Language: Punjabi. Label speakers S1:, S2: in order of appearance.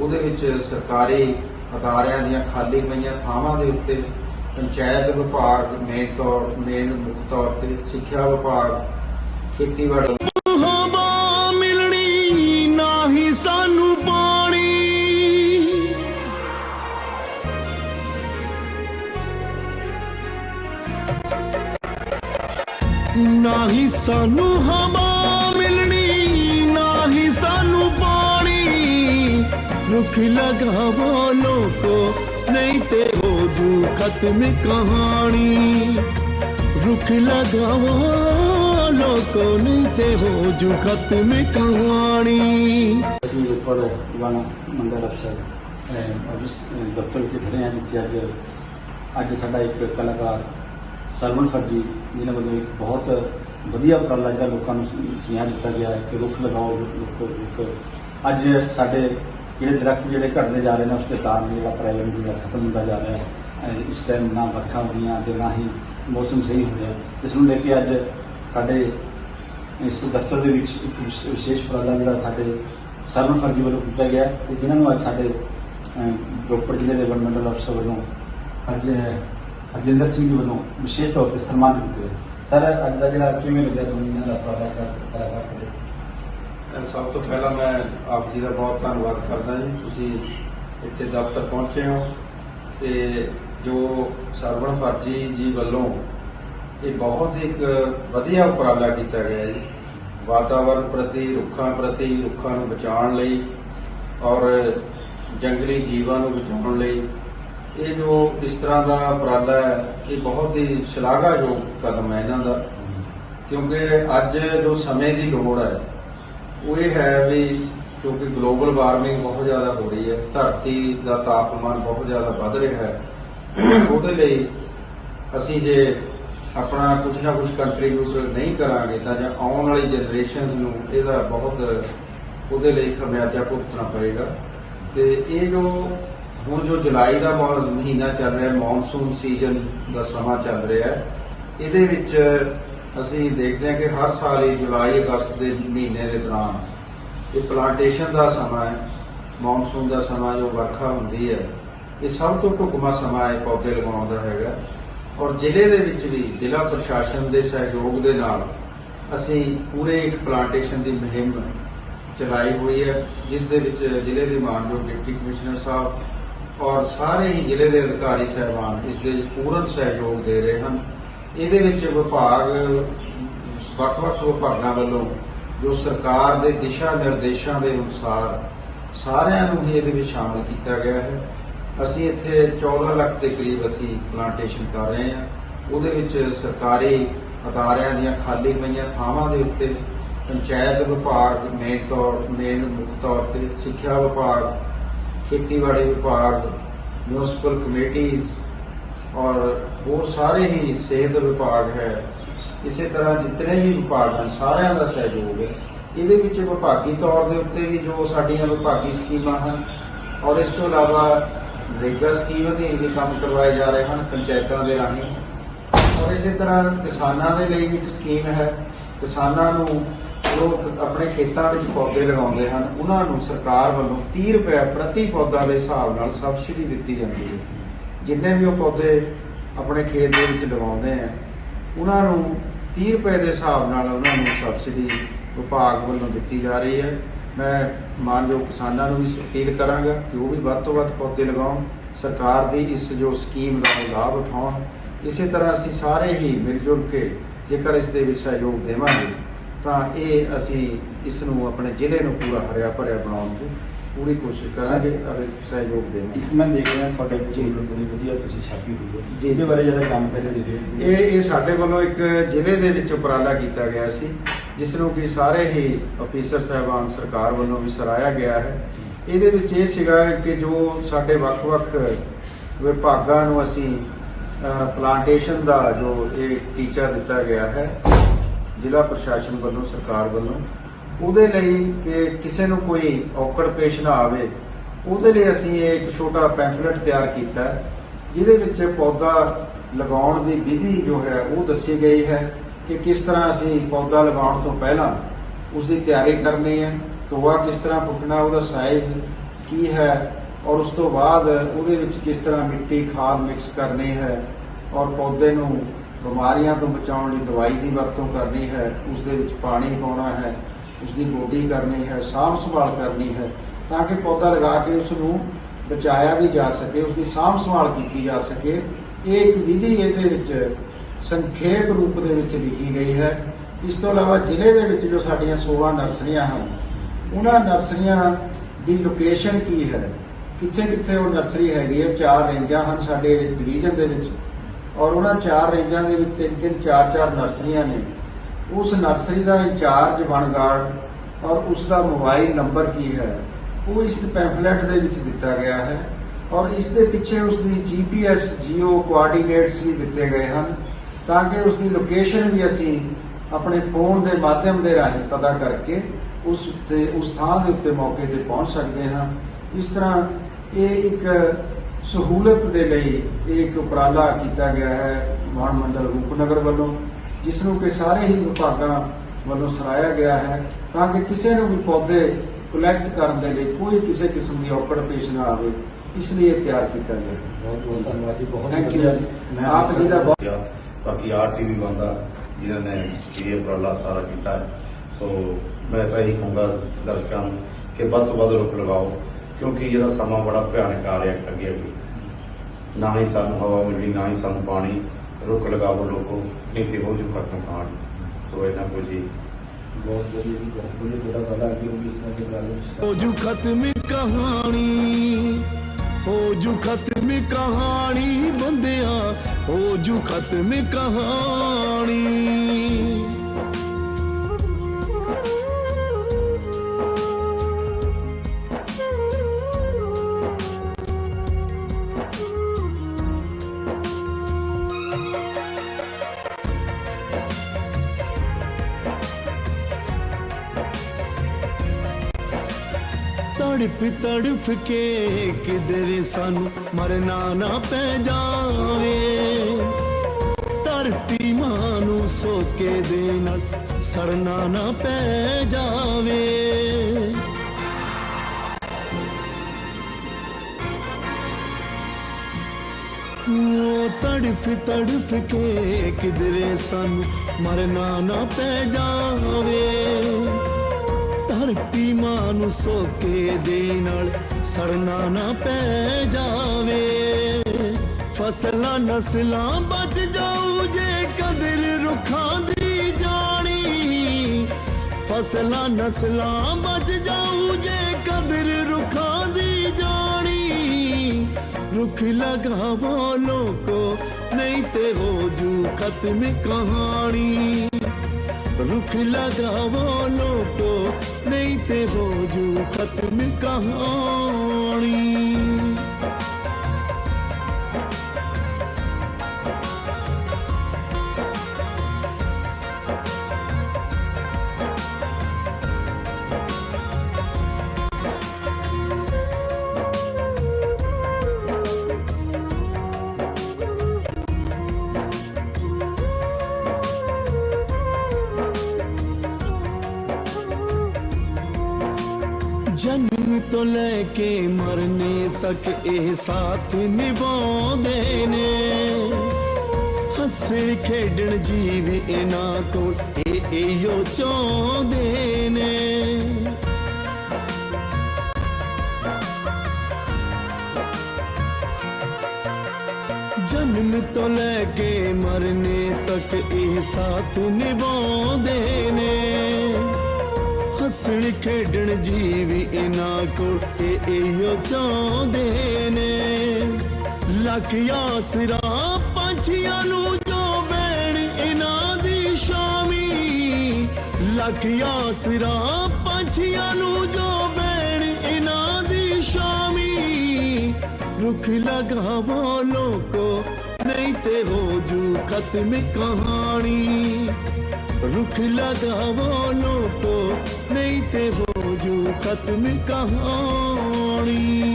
S1: ਉਹਦੇ ਵਿੱਚ ਸਰਕਾਰੀ ਅਦਾਰਿਆਂ ਦੀਆਂ ਖਾਲੀ ਪਈਆਂ ਥਾਵਾਂ ਦੇ ਉੱਤੇ ਪੰਚਾਇਤ ਵਿਭਾਗ, ਮੇਨ ਤੌਰ, ਮੇਨ ਮੁੱਖ ਤੌਰ ਤੇ ਸਿੱਖਿਆ ਵਿਭਾਗ, ਖੇਤੀਬਾੜੀ।
S2: ਹਵਾ ਮਿਲਣੀ, ਨਹੀਂ ਸਾਨੂੰ ਪਾਣੀ। ਨਹੀਂ ਸਾਨੂੰ ਹਵਾ ਰੁੱਖ ਲਗਾਵੋ ਲੋਕੋ ਨਹੀਂ ਤੇ ਹੋ ਜੂ ਖਤਮ ਕਹਾਣੀ। ਰੁੱਖ ਲਗਾਵੋ ਲੋਕੋ ਨਹੀਂ ਤੇ ਹੋ ਜੂ ਖਤਮ ਕਹਾਣੀ।
S3: ਅਸੀਂ ਉੱਪਰ ਦੀਵਾਨਾ ਮੰਡਲ ਅਫਸਰ ਅਹ, ਆਫਿਸ ਅਹ, ਦਫ਼ਤਰ ਵਿੱਚ ਜਿੱਥੇ ਅੱਜ ਅੱਜ ਸਾਡਾ ਇੱਕ ਕਲਾਕਾਰ ਸਰਵਨ ਫਰਜੀ ਜਿਹਨਾਂ ਵੱਲੋਂ ਇੱਕ ਬਹੁਤ ਵਧੀਆ ਉਪਰਾਲਾ ਜਿਹੜਾ ਲੋਕਾਂ ਨੂੰ ਸੁਨੇਹਾ ਦਿੱਤਾ ਗਿਆ ਹੈ ਕਿ ਰੁੱਖ ਲਗਾਓ ਰੁੱਖ ਰੁੱਖ। ਅੱਜ ਸਾਡੇ ਜਿਹੜੇ ਦਰਖਤ ਜਿਹੜੇ ਘਟਦੇ ਜਾ ਰਹੇ ਨੇ, ਉਸ 'ਤੇ ਕਾਰਨ ਜਿਹੜਾ ਪਰਿਆਵਰਣ ਜਿਹੜਾ ਖਤਮ ਹੁੰਦਾ ਜਾ ਰਿਹਾ ਹੈ ਇਸ ਟਾਈਮ ਨਾ ਵਰਖਾ ਹੋ ਰਹੀਆਂ ਤੇ ਨਾ ਹੀ ਮੌਸਮ ਸਹੀ ਹੋ ਰਿਹਾ। ਇਸ ਨੂੰ ਲੈ ਕੇ ਅੱਜ ਸਾਡੇ ਇਸ ਦਫ਼ਤਰ ਦੇ ਵਿੱਚ ਇੱਕ ਵਿਸ਼ੇਸ਼ ਉਪਰਾਲਾ ਜਿਹੜਾ ਸਾਡੇ ਸਰਵਨ ਫਰਜੀ ਵੱਲੋਂ ਕੀਤਾ ਗਿਆ ਹੈ ਤੇ ਜਿਨ੍ਹਾਂ ਨੂੰ ਅੱਜ ਸਾਡੇ ਰੋਪੜ ਜ਼ਿਲ੍ਹੇ ਦੇ ਵਨ ਮੰਡਲ ਅਫਸਰ ਵੱਲੋਂ ਅੱਜ ਹਰਜਿੰਦਰ ਸਿੰਘ ਜੀ ਵੱਲੋਂ ਵਿਸ਼ੇਸ਼ ਤੌਰ ਤੇ ਸਨਮਾਨਿਤ ਕੀਤਾ ਗਿਆ। ਸਰ, ਅੱਜ ਦਾ ਜਿਹੜਾ ਕਿਵੇਂ ਲੱਗਿਆ ਤੁਹਾਨੂੰ, ਇਹਨਾਂ ਦਾ ਉਪਰਾਲਾ ਕਰ- ਕਲਾਕਾਰ
S1: ਸਭ ਤੋਂ ਪਹਿਲਾਂ ਮੈਂ ਆਪ ਜੀ ਦਾ ਬਹੁਤ ਧੰਨਵਾਦ ਕਰਦਾ ਜੀ। ਤੁਸੀਂ ਇੱਥੇ ਦਫ਼ਤਰ ਪਹੁੰਚੇ ਹੋ ਤੇ ਜੋ ਸਰਵਣ ਫਰਜੀ ਜੀ ਵੱਲੋਂ ਇਹ ਬਹੁਤ ਹੀ ਇੱਕ ਵਧੀਆ ਉਪਰਾਲਾ ਕੀਤਾ ਗਿਆ ਜੀ। ਵਾਤਾਵਰਣ ਪ੍ਰਤੀ, ਰੁੱਖਾਂ ਪ੍ਰਤੀ, ਰੁੱਖਾਂ ਨੂੰ ਬਚਾਉਣ ਲਈ ਔਰ ਜੰਗਲੀ ਜੀਵਾਂ ਨੂੰ ਬਚਾਉਣ ਲਈ ਇਹ ਜੋ ਇਸ ਤਰ੍ਹਾਂ ਦਾ ਉਪਰਾਲਾ ਹੈ, ਇਹ ਬਹੁਤ ਹੀ ਸ਼ਲਾਘਾਯੋਗ ਕਦਮ ਹੈ ਇਹਨਾਂ ਦਾ। ਕਿਉਂਕਿ ਅੱਜ ਜੋ ਸਮੇਂ ਦੀ ਲੋੜ ਹੈ ਉਹ ਇਹ ਹੈ ਵੀ ਕਿਉਂਕਿ ਗਲੋਬਲ ਵਾਰਮਿੰਗ ਬਹੁਤ ਜ਼ਿਆਦਾ ਹੋ ਰਹੀ ਹੈ, ਧਰਤੀ ਦਾ ਤਾਪਮਾਨ ਬਹੁਤ ਜ਼ਿਆਦਾ ਵੱਧ ਰਿਹਾ ਹੈ, ਉਹਦੇ ਲਈ ਅਸੀਂ ਜੇ ਆਪਣਾ ਕੁਝ ਨਾ ਕੁਝ ਕੰਟਰੀਬਿਊਟ ਨਹੀਂ ਕਰਾਂਗੇ ਤਾਂ ਜਾਂ ਆਉਣ ਵਾਲੀ ਜਨਰੇਸ਼ਨਸ ਨੂੰ ਇਹਦਾ ਬਹੁਤ ਉਹਦੇ ਲਈ ਖਮਿਆਜਾ ਭੁਗਤਣਾ ਪਏਗਾ। ਤੇ ਇਹ ਜੋ ਹੁਣ ਜੋ ਜੁਲਾਈ ਦਾ ਮਹੀਨਾ ਚੱਲ ਰਿਹਾ ਮੌਨਸੂਨ ਸੀਜ਼ਨ ਦਾ ਸਮਾਂ ਚੱਲ ਰਿਹਾ, ਇਹਦੇ ਵਿੱਚ ਅਸੀਂ ਦੇਖਦੇ ਹਾਂ ਕਿ ਹਰ ਸਾਲ ਹੀ ਜੁਲਾਈ, ਅਗਸਤ ਦੇ ਮਹੀਨੇ ਦੇ ਦੌਰਾਨ ਇਹ ਪਲਾਂਟੇਸ਼ਨ ਦਾ ਸਮਾਂ ਹੈ ਮੌਨਸੂਨ ਦਾ ਸਮਾਂ ਜੋ ਵਰਖਾ ਹੁੰਦੀ ਹੈ, ਇਹ ਸਭ ਤੋਂ ਢੁਕਵਾਂ ਸਮਾਂ ਹੈ ਪੌਦੇ ਲਗਾਉਣ ਦਾ ਹੈਗਾ। ਔਰ ਜ਼ਿਲ੍ਹੇ ਦੇ ਵਿੱਚ ਵੀ, ਜ਼ਿਲ੍ਹਾ ਪ੍ਰਸ਼ਾਸਨ ਦੇ ਸਹਿਯੋਗ ਦੇ ਨਾਲ ਅਸੀਂ ਪੂਰੇ ਇੱਕ ਪਲਾਂਟੇਸ਼ਨ ਦੀ ਮੁਹਿੰਮ ਚਲਾਈ ਹੋਈ ਹੈ, ਜਿਸ ਦੇ ਵਿੱਚ ਜ਼ਿਲ੍ਹੇ ਦੇ ਮਾਨਯੋਗ ਡਿਪਟੀ ਕਮਿਸ਼ਨਰ ਸਾਹਿਬ ਔਰ ਸਾਰੇ ਹੀ ਜ਼ਿਲ੍ਹੇ ਦੇ ਅਧਿਕਾਰੀ ਸਹਿਬਾਨ ਇਸ ਦੇ ਪੂਰਨ ਸਹਿਯੋਗ ਦੇ ਰਹੇ ਹਨ। ਇਹਦੇ ਵਿੱਚ ਵਿਭਾਗ, ਵੱਖ-ਵੱਖ ਵਿਭਾਗਾਂ ਵੱਲੋਂ ਜੋ ਸਰਕਾਰ ਦੇ ਦਿਸ਼ਾ ਨਿਰਦੇਸ਼ਾਂ ਦੇ ਅਨੁਸਾਰ ਸਾਰਿਆਂ ਨੂੰ ਹੀ ਇਹਦੇ ਵਿੱਚ ਸ਼ਾਮਲ ਕੀਤਾ ਗਿਆ ਹੈ। ਅਸੀਂ ਇੱਥੇ 14 ਲੱਖ ਦੇ ਕਰੀਬ ਅਸੀਂ ਪਲਾਂਟੇਸ਼ਨ ਕਰ ਰਹੇ ਹਾਂ। ਉਹਦੇ ਵਿੱਚ ਸਰਕਾਰੀ ਅਦਾਰਿਆਂ ਦੀਆਂ ਖਾਲੀ ਪਈਆਂ ਥਾਵਾਂ ਦੇ ਉੱਤੇ ਪੰਚਾਇਤ ਵਿਭਾਗ ਮੇਨ ਤੌਰ ਮੇਨ ਮੁੱਖ ਤੌਰ ਤੇ ਸਿੱਖਿਆ ਵਿਭਾਗ, ਖੇਤੀਬਾੜੀ ਵਿਭਾਗ ਮਿਊਨਿਸਪਲ ਕਮੇਟੀਜ਼ ਔਰ ਹੋਰ ਸਾਰੇ ਹੀ ਸਿਹਤ ਵਿਭਾਗ ਹੈ। ਇਸੇ ਤਰ੍ਹਾਂ ਜਿਤਨੇ ਵੀ ਵਿਭਾਗ ਹਨ, ਸਾਰਿਆਂ ਦਾ ਸਹਿਯੋਗ ਹੈ। ਇਹਦੇ ਵਿੱਚ ਵਿਭਾਗੀ ਤੌਰ ਦੇ ਉੱਤੇ ਵੀ ਜੋ ਸਾਡੀਆਂ ਵਿਭਾਗੀ ਸਕੀਮਾਂ ਹਨ ਔਰ ਇਸ ਤੋਂ ਇਲਾਵਾ ਨਰੇਗਾ ਸਕੀਮ ਅਧੀਨ ਵੀ ਕੰਮ ਕਰਵਾਏ ਜਾ ਰਹੇ ਹਨ ਪੰਚਾਇਤਾਂ ਦੇ ਰਾਹੀਂ। ਔਰ ਇਸੇ ਤਰ੍ਹਾਂ ਕਿਸਾਨਾਂ ਦੇ ਲਈ ਵੀ ਇੱਕ ਸਕੀਮ ਹੈ। ਕਿਸਾਨਾਂ ਨੂੰ ਲੋਕ ਆਪਣੇ ਖੇਤਾਂ ਵਿੱਚ ਪੌਦੇ ਲਗਾਉਂਦੇ ਹਨ। ਉਹਨਾਂ ਨੂੰ ਸਰਕਾਰ ਵੱਲੋਂ 30 ਰੁਪਏ ਪ੍ਰਤੀ ਪੌਦਾ ਦੇ ਹਿਸਾਬ ਨਾਲ ਸਬਸਿਡੀ ਦਿੱਤੀ ਜਾਂਦੀ ਹੈ। ਜਿੰਨੇ ਵੀ ਉਹ ਪੌਦੇ ਆਪਣੇ ਖੇਤ ਦੇ ਵਿੱਚ ਲਗਾਉਂਦੇ ਆ, ਉਹਨਾਂ ਨੂੰ 30 ਰੁਪਏ ਦੇ ਹਿਸਾਬ ਨਾਲ ਉਹਨਾਂ ਨੂੰ ਸਬਸਿਡੀ ਵਿਭਾਗ ਵੱਲੋਂ ਦਿੱਤੀ ਜਾ ਰਹੀ ਹੈ। ਮੈਂ ਮਾਨਯੋਗ ਕਿਸਾਨਾਂ ਨੂੰ ਵੀ ਅਪੀਲ ਕਰਾਂਗਾ ਕਿ ਉਹ ਵੀ ਵੱਧ ਤੋਂ ਵੱਧ ਪੌਦੇ ਲਗਾਉਣ, ਸਰਕਾਰ ਦੀ ਇਸ ਜੋ ਸਕੀਮ ਦਾ ਲਾਭ ਉਠਾਉਣ। ਇਸੇ ਤਰ੍ਹਾਂ ਅਸੀਂ ਸਾਰੇ ਹੀ ਮਿਲ ਜੁਲ ਕੇ ਜੇਕਰ ਇਸ ਦੇ ਵਿੱਚ ਸਹਿਯੋਗ ਦੇਵਾਂਗੇ, ਤਾਂ ਇਹ ਅਸੀਂ ਇਸ ਨੂੰ ਆਪਣੇ ਜ਼ਿਲ੍ਹੇ ਨੂੰ ਪੂਰਾ ਹਰਿਆ ਭਰਿਆ ਬਣਾਉਣ ਦੀ ਪੂਰੀ ਕੋਸ਼ਿਸ਼ ਕਰਾਂਗੇ ਅਤੇ ਸਹਿਯੋਗ ਦੇਵਾਂਗੇ।
S3: ਮੈਂ ਦੇਖ ਰਿਹਾ ਤੁਹਾਡੇ ਕੋਲ ਬੜੀ ਵਧੀਆ ਤੁਸੀਂ ਛਾਪੀ ਹੋਈ ਹੈ।
S1: ਜੀ।
S3: ਇਹਦੇ ਬਾਰੇ ਜਿਹੜਾ ਕੰਮ ਪਹਿਲੇ ਦੇ ਦਿਓ।
S1: ਇਹ ਇਹ ਸਾਡੇ ਵੱਲੋਂ ਇੱਕ ਜ਼ਿਲ੍ਹੇ ਦੇ ਵਿੱਚ ਉਪਰਾਲਾ ਕੀਤਾ ਗਿਆ ਸੀ ਜਿਸ ਨੂੰ ਕਿ ਸਾਰੇ ਹੀ ਅਫੀਸਰ ਸਾਹਿਬਾਨ ਸਰਕਾਰ ਵੱਲੋਂ ਵੀ ਸਰਾਇਆ ਗਿਆ ਹੈ। ਇਹਦੇ ਵਿੱਚ ਇਹ ਸੀਗਾ ਕਿ ਜੋ ਸਾਡੇ ਵੱਖ-ਵੱਖ ਵਿਭਾਗਾਂ ਨੂੰ ਅਸੀਂ ਪਲਾਂਟੇਸ਼ਨ ਦਾ ਜੋ ਇਹ ਟੀਚਾ ਦਿੱਤਾ ਗਿਆ ਹੈ ਜ਼ਿਲ੍ਹਾ ਪ੍ਰਸ਼ਾਸਨ ਵੱਲੋਂ ਸਰਕਾਰ ਵੱਲੋਂ ਉਹਦੇ ਲਈ ਕਿ ਕਿਸੇ ਨੂੰ ਕੋਈ ਔਕੜ ਪੇਸ਼ ਨਾ ਆਵੇ। ਉਹਦੇ ਲਈ ਅਸੀਂ ਇਹ ਇੱਕ ਛੋਟਾ ਪੈਂਫਲੇਟ ਤਿਆਰ ਕੀਤਾ ਜਿਹਦੇ ਵਿੱਚ ਪੌਦਾ ਲਗਾਉਣ ਦੀ ਵਿਧੀ ਜੋ ਹੈ ਉਹ ਦੱਸੀ ਗਈ ਹੈ ਕਿ ਕਿਸ ਤਰ੍ਹਾਂ ਅਸੀਂ ਪੌਦਾ ਲਗਾਉਣ ਤੋਂ ਪਹਿਲਾਂ ਉਸ ਦੀ ਤਿਆਰੀ ਕਰਨੀ ਹੈ ਤੋਆ ਕਿਸ ਤਰ੍ਹਾਂ ਪੁੱਟਣਾ ਉਹਦਾ ਸਾਈਜ਼ ਕੀ ਹੈ ਔਰ ਉਸ ਤੋਂ ਬਾਅਦ ਉਹਦੇ ਵਿੱਚ ਕਿਸ ਤਰ੍ਹਾਂ ਮਿੱਟੀ, ਖਾਦ ਮਿਕਸ ਕਰਨੀ ਹੈ ਔਰ ਪੌਦੇ ਨੂੰ ਬਿਮਾਰੀਆਂ ਤੋਂ ਬਚਾਉਣ ਲਈ ਦਵਾਈ ਦੀ ਵਰਤੋਂ ਕਰਨੀ ਹੈ ਉਸ ਦੇ ਵਿੱਚ ਪਾਣੀ ਪਾਉਣਾ ਹੈ। ਉਸ ਦੀ ਗੋਡੀ ਕਰਨੀ ਹੈ, ਸਾਂਭ ਸੰਭਾਲ ਕਰਨੀ ਹੈ, ਤਾਂ ਕਿ ਪੌਦਾ ਲਗਾ ਕੇ ਉਸ ਨੂੰ ਬਚਾਇਆ ਵੀ ਜਾ ਸਕੇ ਉਸ ਦੀ ਸਾਂਭ ਸੰਭਾਲ ਕੀਤੀ ਜਾ ਸਕੇ। ਇਹ ਇੱਕ ਵਿਧੀ ਇਹਦੇ ਵਿੱਚ ਸੰਖੇਪ ਰੂਪ ਦੇ ਵਿੱਚ ਲਿਖੀ ਗਈ ਹੈ। ਇਸ ਤੋਂ ਇਲਾਵਾ ਜ਼ਿਲ੍ਹੇ ਦੇ ਵਿੱਚ ਜੋ ਸਾਡੀਆਂ 16 ਨਰਸਰੀਆਂ ਹਨ, ਉਹਨਾਂ ਨਰਸਰੀਆਂ ਦੀ ਲੋਕੇਸ਼ਨ ਕੀ ਹੈ? ਕਿੱਥੇ ਕਿੱਥੇ ਉਹ ਨਰਸਰੀ ਹੈਗੀ ਹੈ? ਚਾਰ ਰੇਂਜਾਂ ਹਨ ਸਾਡੇ ਡਿਵੀਜ਼ਨ ਦੇ ਵਿੱਚ। ਔਰ ਉਹਨਾਂ ਚਾਰ ਰੇਂਜਾਂ ਦੇ ਵਿੱਚ ਤਿੰਨ ਤਿੰਨ ਚਾਰ ਚਾਰ ਨਰਸਰੀਆਂ ਨੇ। ਉਸ ਨਰਸਰੀ ਦਾ ਇੰਚਾਰਜ ਵਣਗਾਰਡ ਔਰ ਉਸ ਦਾ ਮੋਬਾਈਲ ਨੰਬਰ ਕੀ ਹੈ, ਉਹ ਇਸ ਪੈਂਫਲੇਟ ਦੇ ਵਿੱਚ ਦਿੱਤਾ ਗਿਆ ਹੈ ਔਰ ਇਸ ਦੇ ਪਿੱਛੇ ਉਸ ਦੀ ਜੀਪੀਐਸ ਜੀਓ ਕੋਆਰਡੀਨੇਟਸ ਵੀ ਦਿੱਤੇ ਗਏ ਹਨ ਤਾਂ ਕਿ ਉਸ ਦੀ ਲੋਕੇਸ਼ਨ ਵੀ ਅਸੀਂ ਆਪਣੇ ਫੋਨ ਦੇ ਮਾਧਿਅਮ ਦੇ ਰਾਹੀਂ ਪਤਾ ਕਰਕੇ ਉਸ ਉੱਤੇ, ਉਸ ਥਾਂ ਦੇ ਉੱਤੇ ਮੌਕੇ ਤੇ ਪਹੁੰਚ ਸਕਦੇ ਹਾਂ। ਇਸ ਤਰ੍ਹਾਂ ਇਹ ਇੱਕ ਸਹੂਲਤ ਦੇ ਲਈ ਇਹ ਇੱਕ ਉਪਰਾਲਾ ਕੀਤਾ ਗਿਆ ਹੈ ਵਾਹਨ ਮੰਡਲ ਰੂਪਨਗਰ ਵੱਲੋਂ। ਜਿਸ ਨੂੰ ਕਿ ਸਾਰੇ ਹੀ ਵਿਭਾਗਾਂ ਵੱਲੋਂ ਸਰਾਇਆ ਗਿਆ ਹੈ ਤਾਂ ਕਿ ਕਿਸੇ ਨੂੰ ਵੀ ਪੌਦੇ ਕਲੈਕਟ ਕਰਨ ਦੇ ਲਈ ਕੋਈ ਕਿਸੇ ਕਿਸਮ ਦੀ ਔਕੜ ਪੇਸ਼ ਨਾ ਆਵੇ ਇਸ ਲਈ ਇਹ ਤਿਆਰ ਕੀਤਾ ਗਿਆ
S3: ਬਹੁਤ ਬਹੁਤ ਧੰਨਵਾਦ ਜੀ ਬਹੁਤ
S1: ਥੈਂਕ ਯੂ
S3: ਵਧੀਆ।
S1: ਆਪ ਜੀ ਦਾ ਬਹੁਤ
S4: ਬਾਕੀ ਆਰਟੀਵੀ ਬੰਦਾ ਜਿਨ੍ਹਾਂ ਨੇ ਇਹ ਉਪਰਾਲਾ ਸਾਰਾ ਕੀਤਾ। ਸੋ ਮੈਂ ਤਾਂ ਇਹੀ ਕਹੂੰਗਾ ਦਰਸ਼ਕਾਂ ਨੂੰ ਕਿ ਵੱਧ ਤੋਂ ਵੱਧ ਰੁੱਖ ਲਗਾਓ ਕਿਉਂਕਿ ਜਿਹੜਾ ਸਮਾਂ ਬੜਾ ਭਿਆਨਕ ਆ ਰਿਹਾ ਅੱਗੇ ਅੱਗੇ ਨਾ ਹੀ ਸਾਨੂੰ ਹਵਾ ਮਿਲਣੀ ਨਾ ਹੀ ਸਾਨੂੰ ਪਾਣੀ ਰੁੱਖ ਲਗਾਓ ਲੋਕੋ ਨਹੀਂ ਤੇ ਹੋ ਜੂ ਖਤਮ ਕਹਾਣੀ ਸੋ ਇਹਨਾਂ ਕੁਝ ਹੀ
S3: ਬਹੁਤ ਵਧੀਆ ਜੀ ਬਹੁਤ ਵਧੀਆ। ਜਿਹੜਾ ਗੱਲ ਆ ਕਿ ਉਹ ਇਸ ਤਰ੍ਹਾਂ ਦੇ ਉਪਰਾਲੇ
S2: ਹੋ ਜੂ ਖਤਮ ਕਹਾਣੀ ਹੋ ਜੂ ਖਤਮ ਕਹਾਣੀ ਬੰਦਿਆ ਹੋ ਜੂ ਖਤਮ ਕਹਾਣੀ। ਤੜਫ ਤੜਫ ਕੇ ਕਿਧਰੇ ਸਾਨੂੰ ਮਰਨਾ ਨਾ ਪੈ ਜਾਵੇ। ਧਰਤੀ ਮਾਂ ਨੂੰ ਸੋਕੇ ਦੇ ਨਾਲ ਸੜਨਾ ਨਾ ਪੈ ਜਾਵੇ। ਉਹ ਤੜਫ ਤੜਫ ਕੇ ਕਿਧਰੇ ਸਾਨੂੰ ਮਰਨਾ ਨਾ ਪੈ ਜਾਵੇ। ਧਰਤੀ ਮਾਂ ਨੂੰ ਸੋਕੇ ਦੇ ਨਾਲ ਸਰਨਾ ਨਾ ਪੈ ਜਾਵੇ। ਫਸਲਾਂ ਨਸਲਾਂ ਬਚ ਜਾਊ ਜੇ ਕਦਰ ਰੁੱਖਾਂ ਦੀ ਜਾਣੀ। ਫਸਲਾਂ ਨਸਲਾਂ ਬਚ ਜਾਊ ਜੇ ਕਦਰ ਰੁੱਖਾਂ ਦੀ ਜਾਣੀ। ਰੁੱਖ ਲਗਾਵੋ ਲੋਕੋ, ਨਹੀਂ ਤੇ ਹੋ ਜੂ ਖਤਮ ਕਹਾਣੀ। ਰੁੱਖ ਲਗਾਵੋ ਲੋਕੋ ਤੇ ਹੋ ਖਤਮ ਕਹਾਣੀ। ਤੋਂ ਲੈ ਕੇ ਮਰਨੇ ਤੱਕ ਇਹ ਸਾਥ ਨਿਭਾਉਂਦੇ ਨੇ। ਹੱਸਣ, ਖੇਡਣ, ਜੀਵ ਇਹਨਾਂ ਕੋਲ ਇਹ ਇਹੋ ਚਾਹੁੰਦੇ ਨੇ। ਜਨਮ ਤੋਂ ਲੈ ਕੇ ਮਰਨੇ ਤੱਕ ਇਹ ਸਾਥ ਨਿਭਾਉਂਦੇ ਨੇ। ਹੱਸਣ ਖੇਡਣ ਜੀਵ ਇਹਨਾਂ ਕੋਲ ਇਹ ਇਹੋ ਚਾਹੁੰਦੇ ਨੇ। ਲੱਖ ਆਸਰਾ ਪੰਛੀਆਂ ਨੂੰ ਜੋ ਬੈਣ ਇਹਨਾਂ ਦੀ ਸ਼ਾਮੀ। ਲੱਖ ਆਸਰਾ ਪੰਛੀਆਂ ਨੂੰ ਜੋ ਬੈਣ ਇਹਨਾਂ ਦੀ ਸ਼ਾਮੀ। ਰੁੱਖ ਲਗਾਵੋ ਲੋਕੋ, ਨਹੀਂ ਤੇ ਹੋ ਜੂ ਖਤਮ ਕਹਾਣੀ। ਰੁੱਖ ਲਗਾਵੋ ਲੋਕੋ ਜੋ ਖਤਮ ਕਹਾਣੀ।